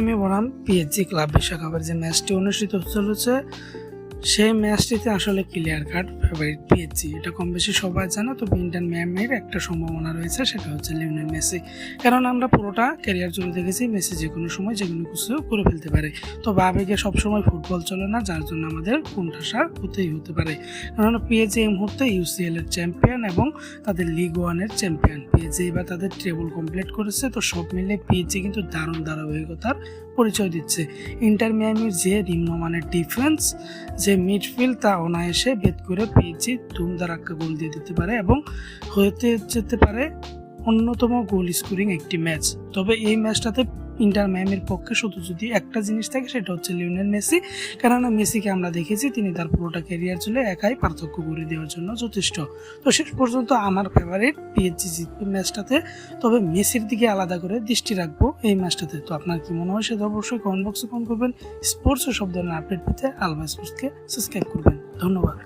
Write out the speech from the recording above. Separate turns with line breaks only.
Miami বনাম পিএইচজি club বিশ্বকাপের যে ম্যাচটি অনুষ্ঠিত চলেছে সেই ম্যাচটিতে আসলে ক্লিয়ার কাট ফেভারিট পিএইচজি এটা কম বেশি সবাই জানো, তবে ইন্টার ম্যামের একটা সম্ভাবনা রয়েছে, সেটা হচ্ছে লিওনেল মেসি। কারণ আমরা পুরোটা ক্যারিয়ার জুড়ে দেখেছি, মেসি যে কোনো সময় যে কোনো কিছু করে ফেলতে পারে। তো আবেগে সবসময় ফুটবল চলে না, যার জন্য আমাদের কোনঠাসার হতেই হতে পারে। কারণ পিএইচজি এই মুহূর্তে ইউসিএল এর চ্যাম্পিয়ন এবং তাদের লিগ ওয়ানের চ্যাম্পিয়ন পিএইচজি এবার তাদের ট্রেবল কমপ্লিট করেছে, তো সব মিলে পিএইচজি কিন্তু দারুণ ধারাবাহিকতার পরিচয় দিচ্ছে। ইন্টার মিয়ামির যে নিম্নমানের ডিফেন্স যে মিডফিল্ড, তা অনায়াসে ভেদ করে পিএইচজি ধুমধারাক্কা গোল দিয়ে দিতে পারে এবং হতে যেতে পারে অন্যতম গোল স্কোরিং একটি ম্যাচ। তবে এই ম্যাচটাতে ইন্টার ম্যামের পক্ষে শুধু যদি একটা জিনিস থাকে, সেটা হচ্ছে লিওনেল মেসি। কেননা মেসিকে আমরা দেখেছি, তিনি তার পুরোটা ক্যারিয়ার চলে একাই পার্থক্য করে দেওয়ার জন্য যথেষ্ট। তো শেষ পর্যন্ত আমার ফেভারিট পিএইচজি জিতবে ম্যাচটাতে। তবে মেসির দিকে আলাদা করে দৃষ্টি রাখব এই ম্যাচটাতে। তো আপনার কি মনে হয়, সেটা অবশ্যই কমেন্ট বক্সে কমেন্ট করবেন। স্পোর্টস সব ধরনের আপডেট পেতে আলভা স্পোর্টসকে সাবস্ক্রাইব করবেন। ধন্যবাদ।